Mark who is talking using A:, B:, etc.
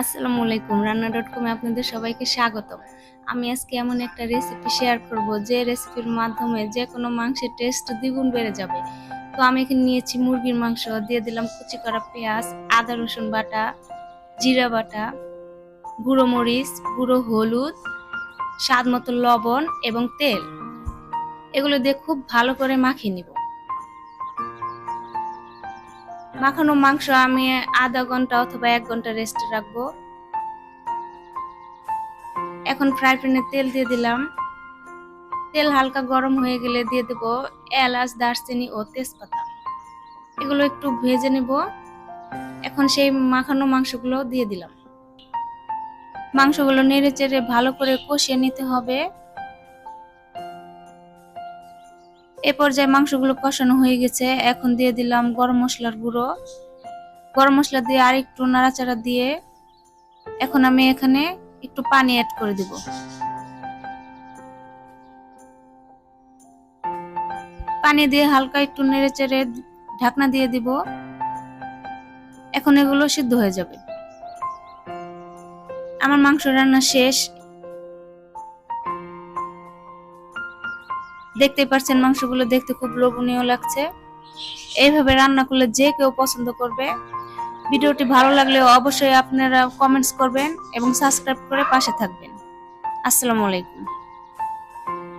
A: আসসালামু আলাইকুম, রান্না ডট কমে আপনাদের সবাইকে স্বাগতম। আমি আজকে এমন একটা রেসিপি শেয়ার করব, যে রেসিপির মাধ্যমে যে কোনো মাংসের টেস্ট দ্বিগুণ বেড়ে যাবে। তো আমি এখানে নিয়েছি মুরগির মাংস, দিয়ে দিলাম কুচি করা পেঁয়াজ, আদা, রসুন বাটা, জিরা বাটা, গুঁড়ো মরিচ, গুঁড়ো হলুদ, স্বাদ মতো লবণ এবং তেল। এগুলো দিয়ে খুব ভালো করে মাখিয়ে নিব। মাখানো মাংস আমি আধা ঘণ্টা অথবা এক ঘণ্টা রেস্ট রাখব। এখন ফ্রাই প্যানে তেল দিয়ে দিলাম। তেল হালকা গরম হয়ে গেলে দিয়ে দেব এলাচ, দারচিনি ও তেজপাতা। এগুলো একটু ভেজে নেব। এখন সেই মাখানো মাংসগুলো দিয়ে দিলাম। মাংসগুলো নেড়ে চেড়ে ভালো করে কষিয়ে নিতে হবে। এ পর্যায়ে মাংসগুলো কষানো হয়ে গেছে। এখন দিয়ে দিলাম গরম মশলার গুঁড়ো। গরম মশলা দিয়ে আর একটু নাড়াচাড়া দিয়ে এখন আমি এখানে একটু পানি অ্যাড করে দিব। পানি দিয়ে হালকা একটু নেড়ে চেড়ে ঢাকনা দিয়ে দিব। এখন এগুলো সিদ্ধ হয়ে যাবে। আমার মাংস রান্না শেষ। দেখতে পাচ্ছেন মাংসগুলো দেখতে খুব লোভনীয় লাগছে। এইভাবে রান্না করলে যে কেউ পছন্দ করবে। ভিডিওটি ভালো লাগলে অবশ্যই আপনারা কমেন্টস করবেন এবং সাবস্ক্রাইব করে পাশে থাকবেন। আসসালামু আলাইকুম।